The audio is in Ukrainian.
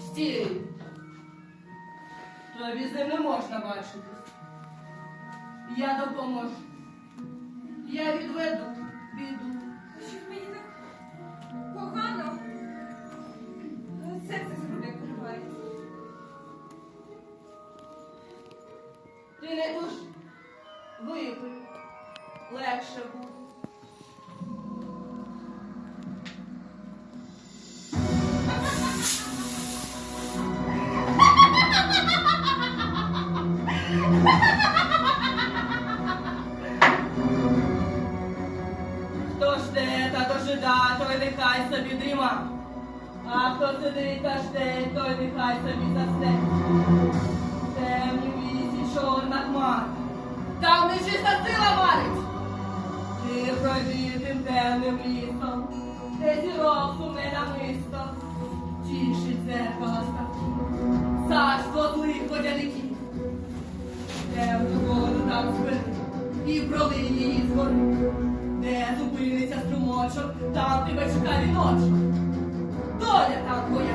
Стій! Тобі з ним не можна бачитись. Я допоможу. Я відведу біду. Щось мені так погано. Серце з груди виривається. Ти не душ випий. Легше буде. Хто жде та дожида, той нехай собі дріма. А хто сидить та жде, той нехай собі засне. В темнім лісі чорна хмара, там нечиста сила варить. Ти пройди тим темним лісом, де зірок сумне намисто, збери і пролий її згори, де зупиниться струмочок, там тебе чекає віночок. Доля там твоя